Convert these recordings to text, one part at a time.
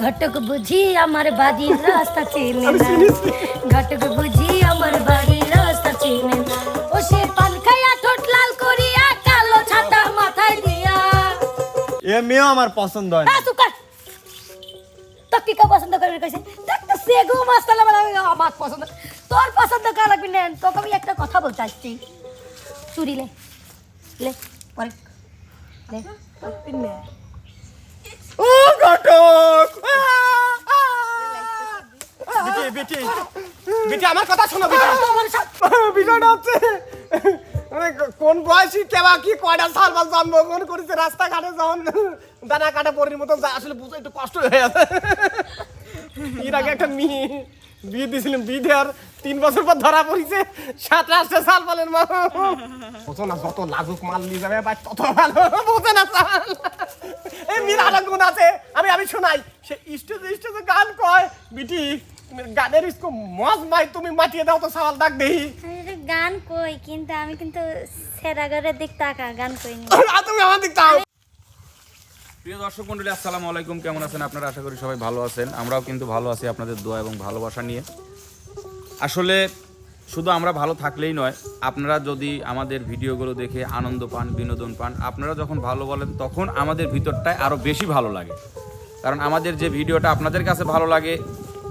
ঘটক বুঝি আমার বাড়ির রাস্তা চেনে না ঘটক বুঝি আমার বাড়ির রাস্তা চেনে না ও সে পান খাইয়া ঠোঁট লাল করিয়া কালো ছাতা মাথায় দিয়া এ মেয়েও আমার পছন্দ হয় না হ্যাঁ সুকার তো কি কা পছন্দ করে কইছে দেখ তো সেগু মাস্তালা আমার পছন্দ তোর পছন্দ কার লাগবে না তোকে আমি একটা কথা বলতে আসছি চুরি লে লে পরে লে ও ঘটক বেটি বেটি বেটি আমার কথা শোনো, বেটি। বিষয়টা হচ্ছে মানে কোন বয়সী কেবা কি কয়টা সাল বা জন্মগ্রহণ করেছে রাস্তাঘাটে যখন দানা কাটা পরির মতো আসলে বুঝতে একটু কষ্ট হয়ে আছে। এর আগে একটা মেয়ে। বিয়ে দিয়েছিলাম বিয়ে দেওয়ার তিন বছর পর ধরা পড়েছে সাত আটটা সাল বলেন মা। বোঝো না যত লাজুক মাল নিয়ে যাবে ভাই তত ভালো। বোঝে না সাল এই গুণ আছে। আমি আমি শোনাই সে স্টেজে স্টেজে গান কয় বিটি তুমি গানের ইসকো মজ মাই তুমি মাটিয়ে দাও তো সাল ডাক দেই গান কই কিন্তু আমি কিন্তু সেরা সেরাগরের দিক তাকা গান কইনি। আর তুমি আমার দিক তাও প্রিয় দর্শক মন্ডলী, আসসালামু আলাইকুম। কেমন আছেন আপনারা? আশা করি সবাই ভালো আছেন। আমরাও কিন্তু ভালো আছি আপনাদের দোয়া এবং ভালোবাসা নিয়ে। আসলে শুধু আমরা ভালো থাকলেই নয়, আপনারা যদি আমাদের ভিডিওগুলো দেখে আনন্দ পান, বিনোদন পান, আপনারা যখন ভালো বলেন, তখন আমাদের ভিতরটায় আরও বেশি ভালো লাগে। কারণ আমাদের যে ভিডিওটা আপনাদের কাছে ভালো লাগে,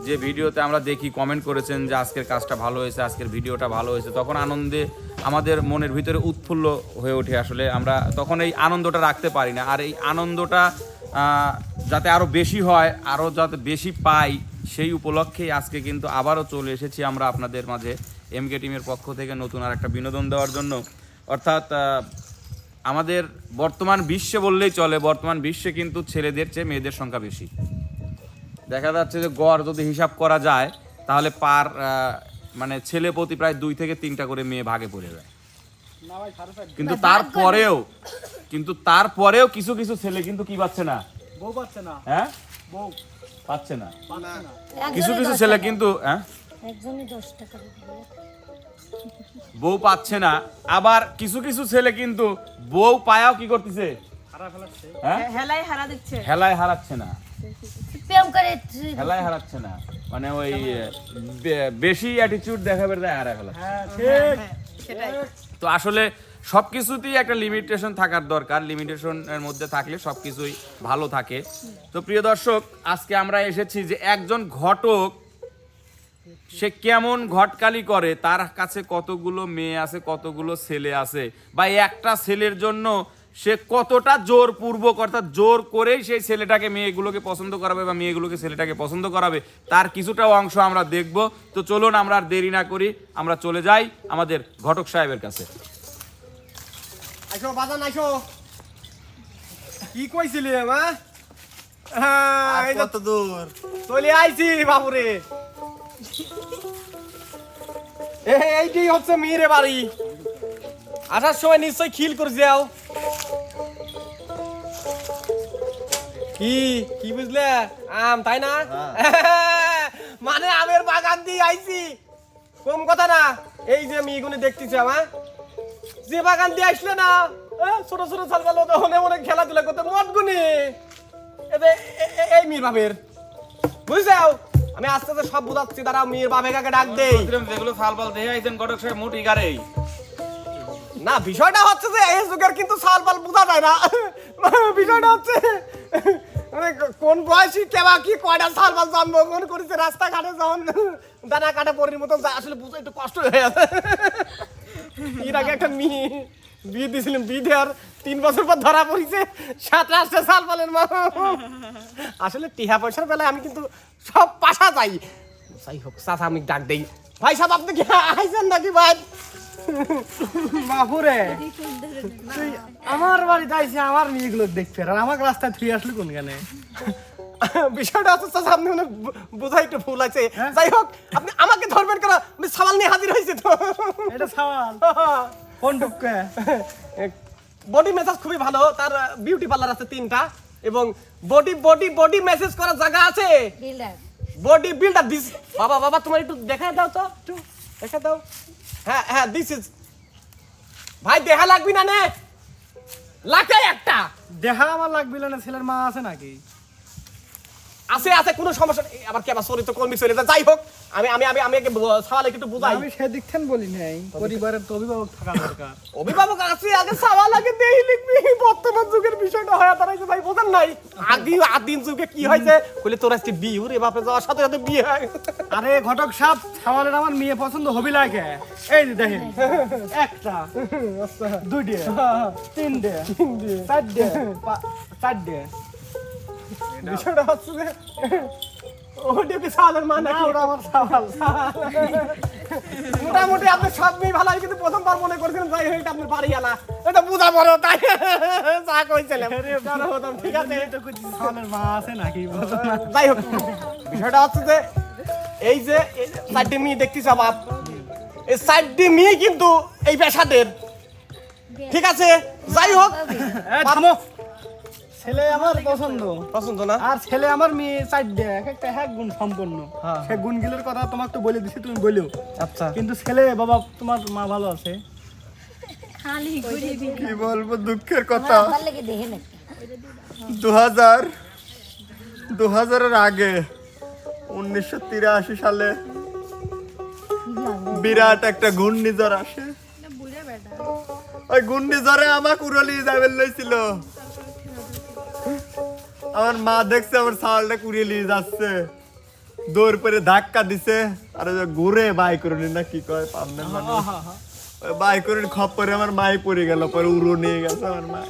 যে ভিডিওতে আমরা দেখি কমেন্ট করেছেন যে আজকের কাজটা ভালো হয়েছে, আজকের ভিডিওটা ভালো হয়েছে, তখন আনন্দে আমাদের মনের ভিতরে উৎফুল্ল হয়ে ওঠে আসলে। আমরা তখন এই আনন্দটা রাখতে পারি না। আর এই আনন্দটা যাতে আরও বেশি হয় আরও যাতে বেশি পাই, সেই উপলক্ষেই আজকে কিন্তু আবারও চলে এসেছি আমরা আপনাদের মাঝে এমকে টিমের পক্ষ থেকে নতুন আর একটা বিনোদন দেওয়ার জন্য। অর্থাৎ আমাদের বর্তমান বিশ্বে বললেই চলে, বর্তমান বিশ্বে কিন্তু ছেলেদের চেয়ে মেয়েদের সংখ্যা বেশি। দেখা যাচ্ছে যে গড় যদি হিসাব করা যায়, তাহলে পার মানে ছেলে প্রতি প্রায় দুই থেকে তিনটা করে মেয়ে ভাগে পড়ে যায়। কিন্তু তারপরেও কিন্তু তারপরেও কিছু কিছু ছেলে কিন্তু কি পাচ্ছে না? বউ পাচ্ছে না। হ্যাঁ? বউ। পাচ্ছে না। কিছু কিছু ছেলে কিন্তু হ্যাঁ। বউ পাচ্ছে না। আবার কিছু কিছু ছেলে কিন্তু বউ পায়াও কি করতেছে? হ্যাঁ? হারা দিচ্ছে। হেলায় হারাচ্ছে না। প্রেম করে হেলায় হারাচ্ছে না। মানে ওই বেশি অ্যাটিটিউড দেখাবে তাই হারা ফেলা তো আসলে সব কিছুতেই একটা লিমিটেশন থাকার দরকার। লিমিটেশনের মধ্যে থাকলে সব কিছুই ভালো থাকে। তো প্রিয় দর্শক আজকে আমরা এসেছি যে একজন ঘটক সে কেমন ঘটকালি করে তার কাছে কতগুলো মেয়ে আছে কতগুলো ছেলে আছে বা একটা ছেলের জন্য সে কতটা জোর পূর্বক অর্থাৎ জোর করেই সেই ছেলেটাকে মেয়েগুলোকে পছন্দ করাবে বা মেয়েগুলোকে ছেলেটাকে পছন্দ করাবে তার কিছুটা অংশ আমরা দেখব। তো চলুন আমরা আর দেরি না করি আমরা চলে যাই আমাদের ঘটক সাহেবের কাছে। আইসো বাজান আইসো। কি কইছিলি মা হ্যাঁ এই কত দূর? চলে আইছি বাবুরে। এ এইটি হচ্ছে মেয়েরে বাড়ি। আসার সময় নিশ্চয় খিল করে যাও। কি কি বুঝলে? আম তাই না? মানে আমের বাগান দিয়ে আইছি। কম কথা না এই যে মেয়েগুলো দেখতেছি আমার যে বাগান দিয়ে আসলে না ছোট ছোট ছালপাল অনেক অনেক খেলাধুলা করতে মদ গুনি। এই মির বাবের বুঝছাও? আমি আস্তে আস্তে সব বুঝাচ্ছি তারা মির বাবে কাকে ডাক দেই। যেগুলো ফাল দেখে আইছেন ঘটক সাহেব মোট ইগারেই না, বিষয়টা হচ্ছে যে এই যুগের কিন্তু সালপাল বোঝা যায় না। বিষয়টা হচ্ছে মানে কোন বয়সী কেবা কি কয়টা সালপাল জন্মগ্রহণ করেছে রাস্তাঘাটে যখন দানা কাটা পরির মতো আসলে বুঝতে একটু কষ্ট হয়ে আছে এর আগে একটা মেয়ে বিয়ে দিয়েছিলাম বিয়ে দেওয়ার তিন বছর পর ধরা পড়েছে সাত আটটা সাল পালেন মা। আসলে টিহা পয়সার বেলায় আমি কিন্তু সব পাশা যাই। যাই হোক, চাচা আমি ডাক দেই। ভাই সাহেব, আপনি কি আইছেন নাকি ভাই? বাপুরে। তুই আমার বাড়িতে আইসি আমার মেয়েগুলো দেখতে আর আমাকে রাস্তায় আসলি কোন গানে বিষয়টা হচ্ছে আপনি মানে বোঝাই একটু ভুল আছে। যাই হোক আপনি আমাকে ধরবেন কেন? আমি সামাল নিয়ে হাজির হয়েছি তো। এটা সাওয়াল। কোন টুককে? বডি মেসেজ খুবই ভালো তার বিউটি পার্লার আছে তিনটা এবং বডি বডি বডি মেসেজ করার জায়গা আছে। বিল্ডার বডি বিল্ডার দিস বাবা বাবা তোমার একটু দেখা দাও তো একটু দেখা দাও। হ্যাঁ হ্যাঁ দিস ইজ ভাই দেখা লাগবি না নে? লাগে একটা। দেখা আমার লাগবিল না, ছেলের মা আছে নাকি? আছে আছে কোনো সমস্যা নেই। আবার কি আবার চরিত্র কর্মী চলে যায়? যাই হোক আমি আমি আমি আমি সওয়ালে একটু বুঝাই। আমি সেদিক থেকে বলি নাই পরিবারের তো অভিভাবক থাকা দরকার। অভিভাবক আছে আগে সওয়াল আগে দেই লিখবি। বর্তমান যুগের বিষয়টা হয়ে দাঁড়াইছে ভাই বোঝেন নাই? আদি আদিম যুগে কি হয়েছে? বলে তোর আজকে বিয়ে রে বাপে যাওয়ার সাথে সাথে বিয়ে হয়। আরে ঘটক সাপ সাওয়ালের আমার মেয়ে পছন্দ হবি লাগে। এই যে দেখেন একটা দুইটে তিনটে। চারটে পা- চারটে। বিষয়টা হচ্ছে যে ওটা কি সালের মা না আমার সাওয়াল মোটামুটি আপনি সব মেয়ে ভালো কিন্তু প্রথমবার মনে করেছিলেন যাই হোক আপনি বাড়ি আলা এটা বুঝা বড় তাই যা কইছিলাম। ঠিক আছে। মা আছে নাকি যাই হোক বিষয়টা হচ্ছে যে এই যে এই যে চারটে মেয়ে দেখতেছ বাপ এই চারটে মেয়ে কিন্তু এই পেশাদের। ঠিক আছে? যাই হোক থামো। ছেলে আমার পছন্দ। পছন্দ না? আর ছেলে আমার মেয়ে চারটে এক একটা এক গুণ সম্পন্ন। হ্যাঁ, সে গুণগুলোর কথা তোমাকে তো বলে দিছি তুমি বলেও আচ্ছা। কিন্তু ছেলে বাবা তোমার মা ভালো আছে? কি বলব দুঃখের কথা। দু হাজার দু হাজারের আগে উনিশশো তিরাশি সালে বিরাট একটা ঘূর্ণিঝড় আসে। ওই ঘূর্ণিঝড়ে আমার কুড়ালি যাবে লইছিল। আমার মা দেখছে আমার ছাওয়ালটা কুড়িয়ে নিয়ে যাচ্ছে। দৌড় করে ধাক্কা দিছে। আর ঘুরে বাই করে নি না কি কয় পাবনা মানুষ। বাই করে খপ্পরে আমার মাই পড়ে গেল পরে উড়ো নিয়ে গেছে আমার মা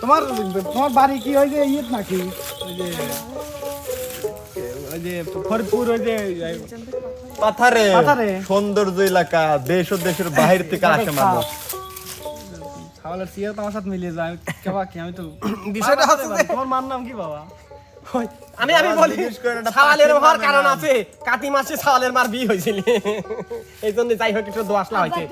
তোমার তোমার বাড়ি কি ওই যে ইয়ে নাকি? ওই যে ফরিদপুর ওই যে পাথারে পাথারে। সৌন্দর্য এলাকা দেশ ও দেশের বাহির থেকে আসে মানুষ। ছাওয়ালের সিয়ার তো আমার সাথে মিলিয়ে যায় কেবা কি আমি তো বিষয়টা হচ্ছে তোমার মার নাম কি বাবা? আমি আমি বলি সাওয়ালের হওয়ার কারণ আছে কাতি মাসে সাওয়ালের মার বিয়ে হয়েছিল। এই জন্য যাই হোক একটু দোয়াশলা হয়েছে।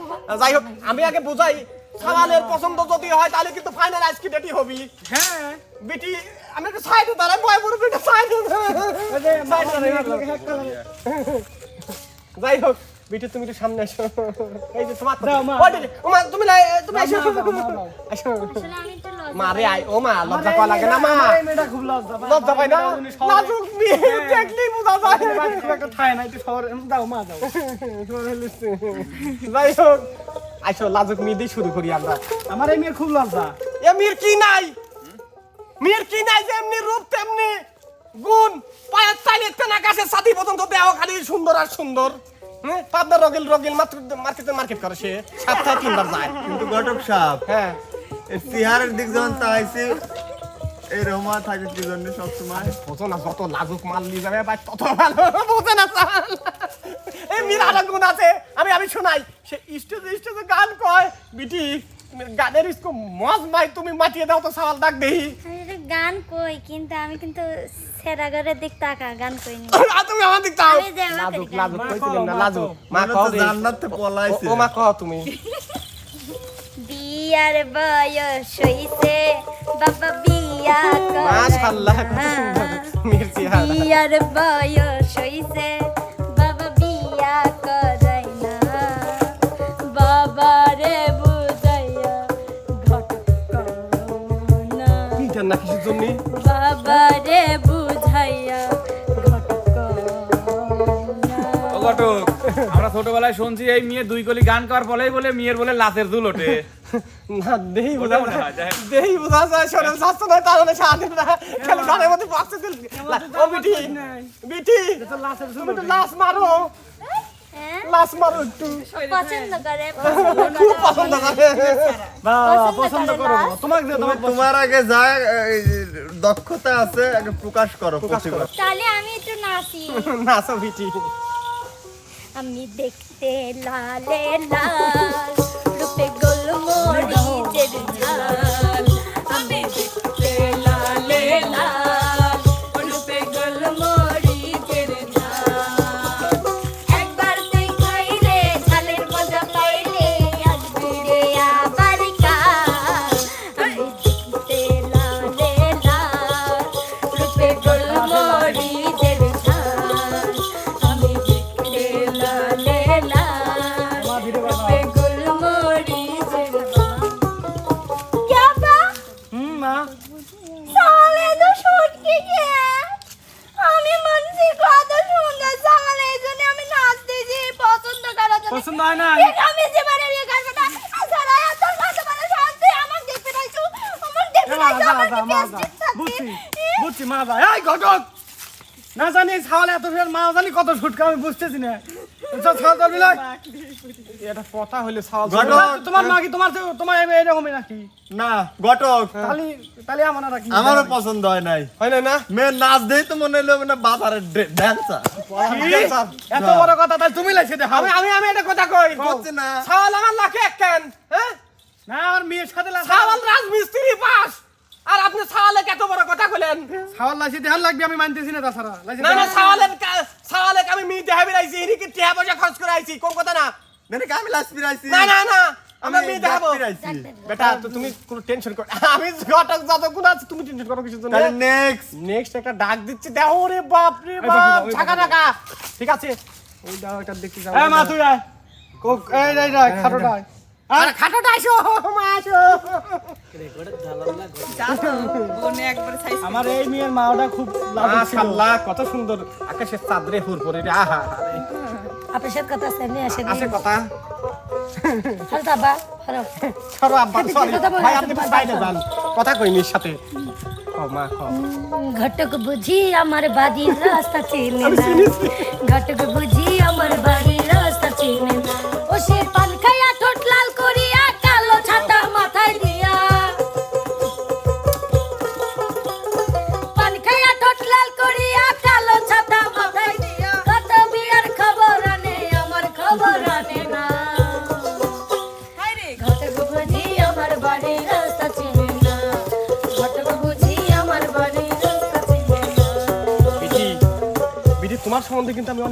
যাই হোক আমি আগে বুঝাই সাওয়ালের পছন্দ যদি হয় তাহলে কিন্তু ফাইনাল আজকে ডেটি হবি। হ্যাঁ। বেটি আমি একটু সাইডে দাঁড়াই বয় বড় বেটা সাইডে যাই হোক বেটি তুমি একটু সামনে আসো। এই যে তোমার দাও, মা। ওই মা তুমি তুমি আসো। মারে আয় ও মা লজ্জা করা লাগে না মা। মেয়েটা খুব লজ্জা পায়। লজ্জা পাই না? মেয়ে দেখলেই বোঝা যায়। একটা ঠায় না একটু শহরে দাও মা দাও। যাই হোক আইসো লাজুক মেয়ে দিয়ে শুরু করি আমরা। আমার এই মেয়ের খুব লজ্জা। এ মেয়ের কি নাই? মেয়ের কি নাই যে এমনি রূপ তেমনি গুণ? পায়ের চাইলে তেনা গাছের সাথী পর্যন্ত দেহ খালি সুন্দর আর সুন্দর। পাবনার রগিল রগিল মাত্র মার্কেটে মার্কেট করে সে। সপ্তাহে তিনবার যায়। কিন্তু ঘটক সাপ হ্যাঁ। সিহারের দিক যখন এই রোমা থাকে কি জন্য সবসময়? বোঝো না যত লাজুক মাল নিয়ে যাবে ভাই তত ভালো। বোঝে না চাল এই মিরা গুণ আছে আমি আমি শোনাই। সে স্টেজে স্টেজে গান কয় বিটি গানের ইসকো মজ মাই তুমি মাটিয়ে দাও তো সওয়াল ডাক দেই গান কই? কিন্তু আমি কিন্তু সেরাগরের দিক তাকা গান কইনি। আর তুমি আমার দিক আমাদের লাজুক। লাজুক কইছিলাম না লাজুক। মা কও তো রে। জান্নাতে পলাইছে। ও মা কও তুমি। বিয়ার বয়স হইছে বাবা বিয়া করে মাশাআল্লাহ কত সুন্দর হারা। বিয়ার বয়স হইছে কি জান্না জন্য বাবা রে বুঝাইয়া ঘটক। না ও আমরা ছোটবেলায় শুনছি এই মেয়ে দুই কলি গান করার ফলেই বলে মেয়ের বলে লাতের দুল ওঠে। না দেহি বোঝা যায়। দেহি বোঝা যায় শরীর স্বাস্থ্য নয় তার মানে স্বাধীন না খালি গানের মধ্যে বাক্সে দিল ও বিটি বিটি তুমি লাশ মারো। হ্যাঁ? মারো একটু। পছন্দ করে খুব পছন্দ করে। বাবা পছন্দ পছন্দ করো না? তোমাকে যে তুমি তোমার তোমার আগে যা দক্ষতা আছে আগে প্রকাশ করো তাহলে আমি একটু নাচি। নাচো বিটি আমি দেখতে লালে লাল রূপে গোলমরিচের বুঝছি এই ঘটক! না জানি ছাওয়াল এত ফের মা জানি কত ছুটকা আমি বুঝতেছি না। ছাওয়াল চল বিলাই এটা কথা হইলে সাওয়াল তোমার মা কি তোমার তোমার এই- নাকি? না ঘটক! তাহলে তাহলে আমার আমারও পছন্দ হয় নাই। হয় না? নাচ দেই তো মনে হলো মানে বাজারের ড্যান্সার এত বড় কথা তাহলে তুমি লাইছে দেখো আমি আমি আমি এটা কথা কই। না। আমার লাখে এক কেন হ্যাঁ? না আমার মেয়ের সাথে রাজমিস্ত্রি পাস। আর আপনি সাওয়ালে কত বড় কথা কইলেন? ছাওয়াল লাইছে দেখান লাগবে আমি মানতেছি না তাছাড়া। লাইছে না না সাওয়ালের সাওয়ালে আমি মি দেখাবি বেরাইছি এদিকে টিয়া পয়সা খরচ করে আইছি কোন কথা না? মানে কি আমি লাস ফিরাইছি? না না না আমরা মি দেখাবো। বেটা তো তুমি কোনো টেনশন কর আমি ঘটক যতক্ষণ আছে তুমি টেনশন করো কিছু জন্য। তাহলে নেক্সট নেক্সট একটা ডাক দিচ্ছি দেখো রে বাপ রে বাপ ঢাকা। ঢাকা। ঠিক আছে? ওই দাও এটা দেখতে যাও এ মা তুই আয়। কোক এই এই এই খাটোটা আয় আর খাটোটা আইসো মা আইসো বোনে একবার সাইজ আমার এই মেয়ের মাওটা খুব মাশাআল্লাহ কত সুন্দর। আকাশের চাঁদরে হুর পরে রে আহা। আরে। আপনার সাথে কথা আছে আসেন আছে কথা। হালতা বা হারো সরো আব্বা সরি। ভাই আপনি বাইরে যান। কথা সাথে? ও মা খাও ঘটক বুঝি আমার বাড়ির রাস্তা চিনে না। ঘটক বুঝি আমার বাড়ির রাস্তা চিনে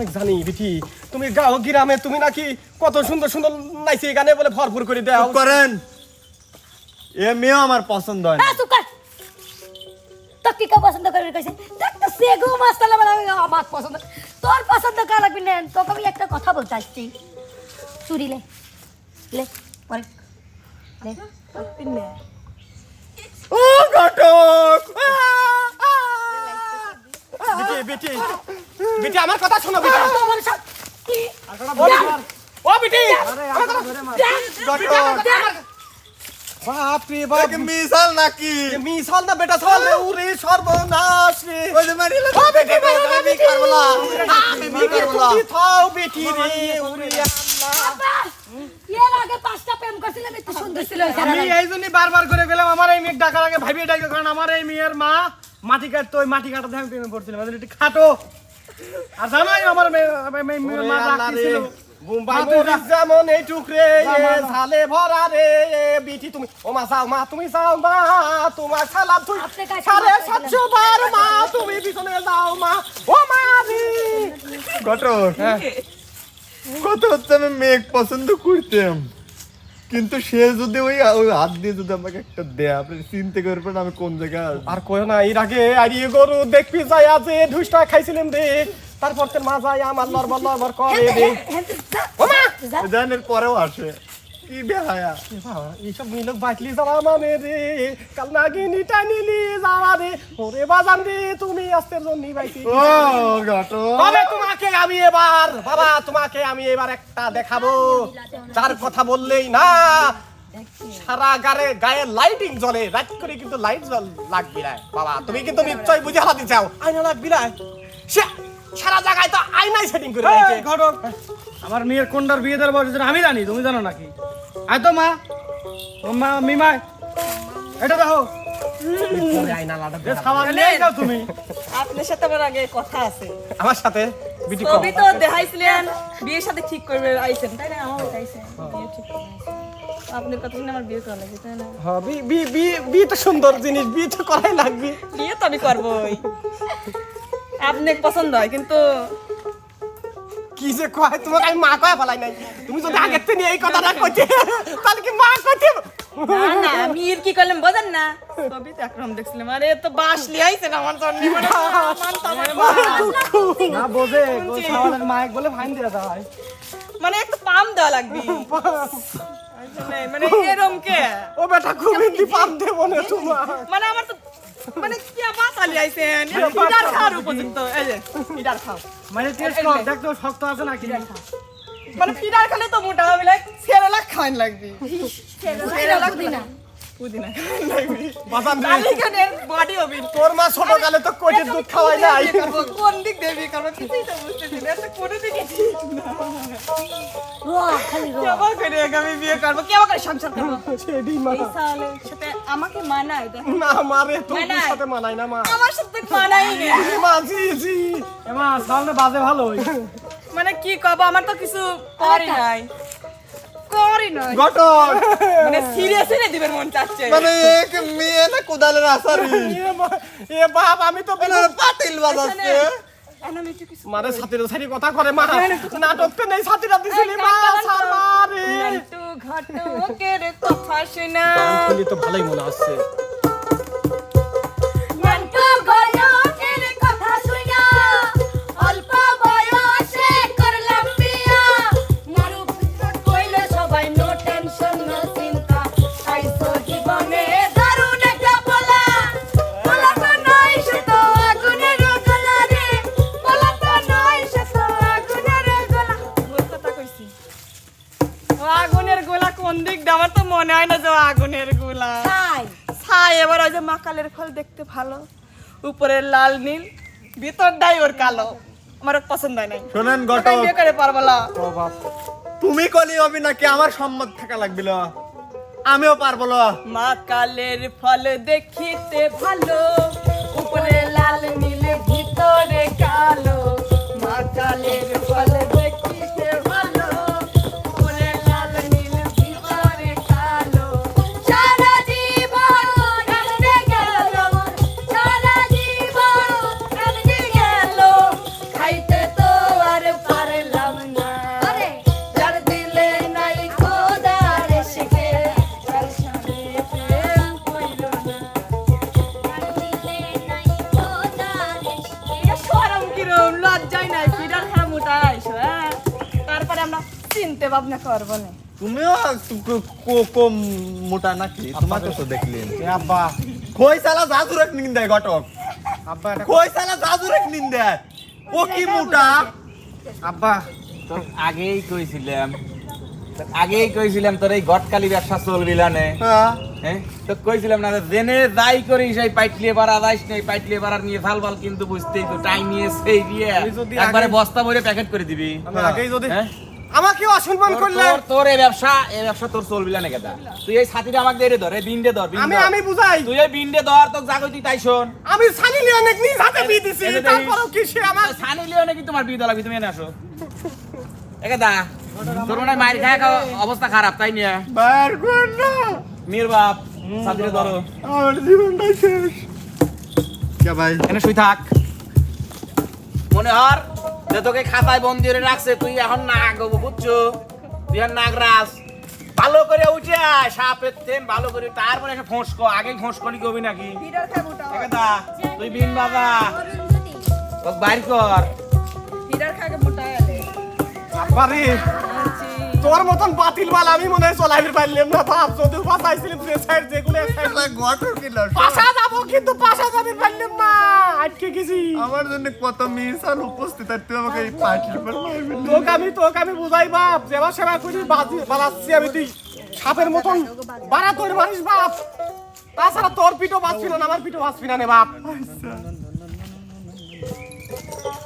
অনেক জানি বিটি তুমি গাও গ্রামে তুমি নাকি কত সুন্দর সুন্দর নাইছে গানে বলে ভরপুর করে দাও। করেন। এ মেয়েও আমার পছন্দ হয় না। তুই কর। তো কি কা পছন্দ করে কইছে? দেখ তো সেগো বলে আমার পছন্দ তোর পছন্দ কা লাগবে না তোকে আমি একটা কথা বলতে আসছি। চুরি লে। লে পরে। লে পিনে ও ঘটক বিটি বিটি বিটি আমার কথা শোনো বিটি। ও বিটি। বাপ রে বাপ। মিশাল নাকি? মিশাল না বেটা সাল উরে সর্বনাশ রে। ওই যে মারিলে ও বেটি বেটি আমি করব না। আমি বেটি করব না। তুমি থাও বেটি রে উরে আল্লাহ এর আগে পাঁচটা প্রেম করছিলাম সুন্দর ছিল আমি ছেলেটা। এই জন্যই বারবার করে গেলাম আমার এই মেয়ে ডাকার আগে ভাবিয়ে ডাকো কারণ আমার এই মেয়ের মা মাটি কাটতো ওই মাটি কাটাতে আমি প্রেমে পড়ছিলাম একটু খাটো। আর জানোই আমার মা মুম্বাই। যেমন এই টুকরে। ঝালে ভরা রে বিটি তুমি ও মা যাও মা তুমি যাও মা তোমার সালাম তুই আপনি সাড়ে সাতশো বার মা তুমি পিছনে যাও মা। ও মা রে। ঘটক কত হচ্ছে আমি মেঘ পছন্দ করতাম। কিন্তু সে যদি ওই ওই হাত দিয়ে যদি আমাকে একটা দেয় আপনি চিনতে করবেন আমি কোন জায়গায় আর কয় না এর আগে আর ইয়ে গরু দেখবি যাই আছে ঢুসটা খাইছিলাম রে। তারপর তোর মা যায় আমার লড়বর লড়বর করে রে। ও মা! জানের পরেও আসে। কি বেহায়া? এইসব মিলক বাইকলি যাওয়া মানে রে কাল নাগিনি টানিলি যাওয়া রে। ওরে বাজান রে তুমি আসতে জন্য বাইকি ও ঘটক। তবে তোমাকে আমি এবার বাবা তোমাকে আমি এবার একটা দেখাবো। যার কথা বললেই না সারা গায়ে গায়ে লাইটিং জ্বলে। রাত করে কিন্তু লাইট জ্বল লাগবি না বাবা। তুমি কিন্তু নিশ্চয় বুঝে হালাতে চাও। আয়না লাগবি না? সে সারা জায়গায় তো আয়নাই সেটিং করে ঘটক আমার মেয়ের কোনটার বিয়ে দেওয়ার বয়স আমি জানি তুমি জানো নাকি? আয় তো মা। মা মিমাই। এটা দেখো। আপনার সাথে আমার আগে কথা আছে। আমার সাথে? ছবি তো দেখাইছিলেন বিয়ের সাথে ঠিক করবে আইছেন তাই না? আমার আইছেন বিয়ে ঠিক আপনার কথা শুনে আমার বিয়ে করা লাগবে তাই না? হ্যাঁ বি বি বি বি তো সুন্দর জিনিস বি তো করাই লাগবে। বিয়ে তো আমি করবোই। পছন্দ হয় কিন্তু কি যে কয়? তোমাকে আমি মা কয় ফেলাই নাই। তুমি যদি আগের থেকে এই কথাটা কইতে তাহলে কি মা কইতে? না না আমি এর কি করলাম বোঝেন না? ছবি তো একরকম দেখছিলাম। আরে তো বাস লিয়ে আইছেন আমার জন্য। মানে মানতে আমার না বোঝে ও খাওয়ালের মায়ের বলে ফাইন দিয়ে দেওয়া মানে একটু পাম দেওয়া লাগবে। মানে এরম কে? ও বেটা খুব হিন্দি পাম দেবো না তোমার। মানে আমার তো মানে কি আবার চালিয়ে আইছেন ইডার খাওয়ার উপযুক্ত এই যে ইডার খাও। মানে টেস্ট কর দেখ তো শক্ত আছে নাকি। মানে ফিডার খেলে তো মোটা হবে লাইক সেরেলাক খাওয়ান লাগবে। সেরেলাক পুদিনা। পুদিনা বাদাম রে, তাহলে কেন বডি তোর মা ছোট তো কোটির দুধ খাওয়াই নাই। কোন দিক দিয়ে বিয়ে কিছুই তো বুঝতেছি না। একটা কোনো দিকে ঠিক না র, খালি র। কেমন করে আমি বিয়ে করব? কেমন করে সংসার করব? সেডি মা। সাথে আমাকে মানায় না মারে তোর নাই, নাই। সাথে মানাই না মা। আমার সাথে মানাই নেই মা জি জি। এমা সামনে বাজে ভালোই। মানে কি কব? আমার তো কিছু করি নাই। করি নয়। ঘটক মানে সিরিয়াসলি দিবেন মন চাচ্ছে। মানে এক মেয়ে না কোদালের আসারি এ বাপ আমি তো মানে পাতিল বাজাচ্ছে। মারে ছাতির ছাতি কথা করে মা। নাটকতে নেই ছাতিরা দিছিলি মা সামারে। নান্টু ঘটকের কথা শোনা। তো ভালোই মনে হচ্ছে। উপরের লাল নীল ভিতরটাই ওর কালো। আমার পছন্দ হয় নাই। শোনেন ঘটক বিয়ে করে পারব না। তুমি কলি হবি নাকি? আমার সম্মত থাকা লাগবিল আমিও পারব মা কালের ফল দেখিতে ভালো। কম মোটা নাকি তোমাকে তো দেখলেন আব্বা। কই সালা ঘটক। আব্বা কই সালা ও কি মোটা? আব্বা। তোর আগেই কইছিলাম তোর আগেই কইছিলাম তোর এই গটকালি ব্যবসা চলবি না হ্যাঁ। তো কইছিলাম না জেনে যাই করিস এই পাইটলিয়ে বাড়া যাইস না এই পাইটলিয়ে বাড়ার নিয়ে ফাল ফাল কিন্তু বুঝতেই তো টাইম নিয়ে সেই দিয়ে একবারে বস্তা ভরে প্যাকেট করে দিবি। আগেই যদি হ্যাঁ? আমাকে অসম্মান করলে। তোর- তোর এই ব্যবসা এই ব্যবসা তোর চলবি না কেদা তুই এই ছাতিটা আমাকে দিয়ে ধর এই বিন্ডে ধর আমি আমি বুঝাই। তুই এই বিন্ডে ধর তোকে যা কইতি তাই শোন। আমি সানি লিওনেক নিজ হাতে বিয়ে দিছি তারপরও কি সে আমার সানি লিও তোমার বিয়ে দেওয়া লাগবে তুমি এনে আসো। একে দা তোর মনে হয় মায়ের খায় অবস্থা খারাপ তাই নিয়ে। বার কর না। মির বাপ ছাতিরে ধরো। আমার জীবনটাই শেষ। কে ভাই? এনে শুই থাক। মনে হর। যে তোকে খাতায় বন্দি করে রাখছে তুই এখন নাক গো বুঝছ? তুই এখন নাক রাস ভালো করে উঠে আয় সাপের তেম ভালো করে। তারপরে এসে ফোঁস কর আগে ফোঁস করি কবি নাকি? তুই বিন বাবা বাইর কর। ফিডার তোর মতন বাতিল বাল আমি মনে হয় চলাইতে পারলাম না বাপ যদি বাঁচাইছিলাম যে সাইড যেগুলো ঘটক কিলো পাশা যাব কিন্তু পাশা যাবে পারলাম না। আটকে গেছি। আমার জন্য কত মিসাল উপস্থিত আর তুই আমাকে এই মারবি তোকে আমি তোকে আমি বুঝাই বাপ যেবা সেবা করি বাজি বাড়াচ্ছি আমি তুই। সাপের মতন বাড়া তোর মারিস বাপ তাছাড়া তোর পিঠও বাঁচবি না আমার পিঠও বাঁচবি না নে বাপ এ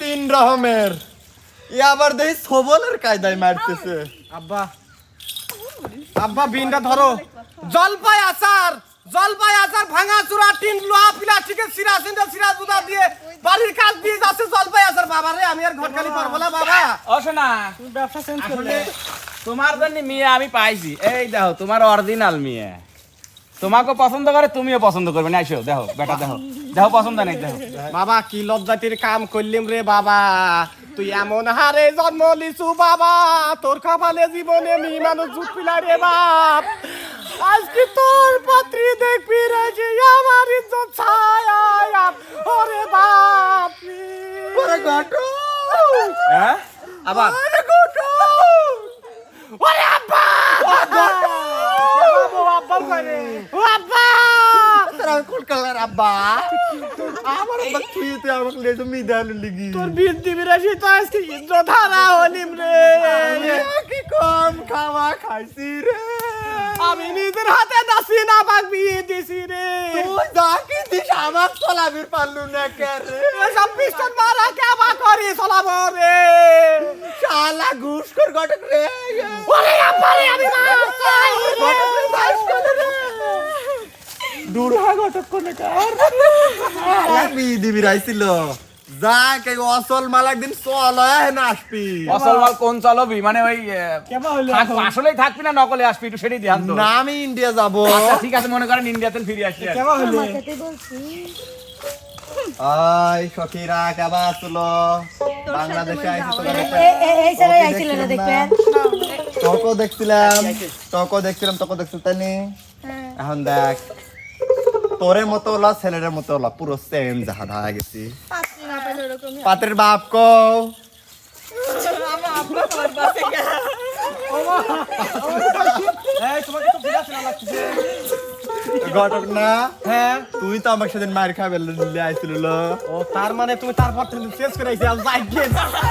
তিন রকমের এ আবার দেখি সবলের কায়দায় আব্বা। আব্বা বিনটা ধরো। জলপাই আচার জলপাই আচার ভাঙা টিন সিরা সিরা দিয়ে দিয়ে জলপাই আচার। বাবা রে আমি আর বাবা। তোমার জন্য মেয়ে আমি পাইছি। এই দেখো তোমার অরিজিনাল মেয়ে। তোমাকে পছন্দ করে তুমিও পছন্দ করবে না। আইসো দেখো বেটা দেখো। দেখো পছন্দ নাই দেখো। বাবা কি লজ্জাতির কাম করলিম রে বাবা। তুই এমন হারে জন্ম লিছু বাবা। তোর কপালে জীবনে মি মানুষ জুটপিলা রে বাপ। আজকে তোর পাত্রী দেখবি রে যে আমার ইজ্জত ছায়া ওরে বাপ ওরে ঘটক হ্যাঁ? আবার? ওরে গুটু ওরে আব্বা! বাবু আব্বা করে। ও আব্বা! তোর আমি কোন কালার আব্বা? আমার আব্বা তুই তুই আমাকে লেজো মিদান লিগি। তোর রে সে তো আজকে হারা হলিম রে। কি কম খাওয়া খাইছি রে? আমি নিজের হাতে দাসি না পাক বিয়ে দিছি রে। তুই যাকে দিস আমার চলাবির পারলু না কে রে? এসব পিস্টন মারা কেবা করি চলাবো রে? শালা ঘুষ কর ঘটক রে। ওরে আব্বারে আমি মাছ চাই রে। ঘটক রে বাস করে রে দূর হা ঘটক কোনে কার আমি দিবি রাইছিল যা কে অসল মাল একদিন চল না আসবি অসল মাল কোন চলবি? মানে ওই কেমন হইল আসলেই থাকবি না নকলে আসবি একটু সেটাই ধ্যান তো। না আমি ইন্ডিয়া যাব। আচ্ছা ঠিক আছে মনে করেন ইন্ডিয়াতে ফিরে আসি কেমন হইল আই সখীরা কেবা আসলো বাংলাদেশে আইছিল তোকে দেখছিলাম। তোকে দেখছিলাম তোকে দেখছিলাম তাই নি? এখন দেখ। তোরে মতো ওলা ছেলের মতো ওলা পুরো সেম যাহা দেখা গেছি। পাত্রের বাপ এই তোমাকে তো বিরাট না লাগছে ঘটক না? হ্যাঁ? তুই তো আমার সাথে মার খাবে আইছিল লো। ও তার মানে তুমি তারপর থেকে শেষ করে আইছি আর যাই গিয়ে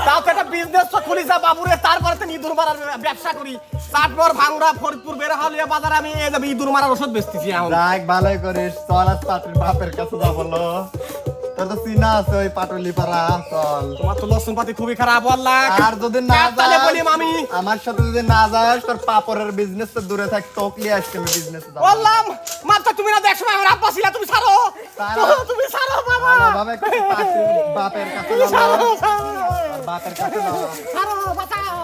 তাও তো একটা বিজনেস তো খুলি যা বাবুরে তারপর তো ইঁদুর মারার ব্যবসা করি। চাটমোর ভাঙড়া ফরিদপুর হল হালিয়া বাজার আমি এই যাবে ইঁদুর মারার ওষুধ বেচতেছি এখন। যাক ভালোই করিস। চল আজ পাত্রের বাপের কাছে যাব লো। তোর তো চিনা আছে ওই পাটলি পাড়া চল তোমার তো লসুন পাতি খুবই খারাপ আল্লাহ। আর যদি না তাহলে বলিম আমি। আমার সাথে যদি না যাস তোর পাপড়ের বিজনেস তো দূরে থাক তোকলি আজকে আমি বিজনেস বললাম মাত্র তুমি না দেখ সময় আমার আব্বা ছিল তুমি ছাড়ো। তুমি ছাড়ো বাবা। ভালোভাবে একটু বাপের কাছে বাপের কাছে ছাড়ো বাঁচাও।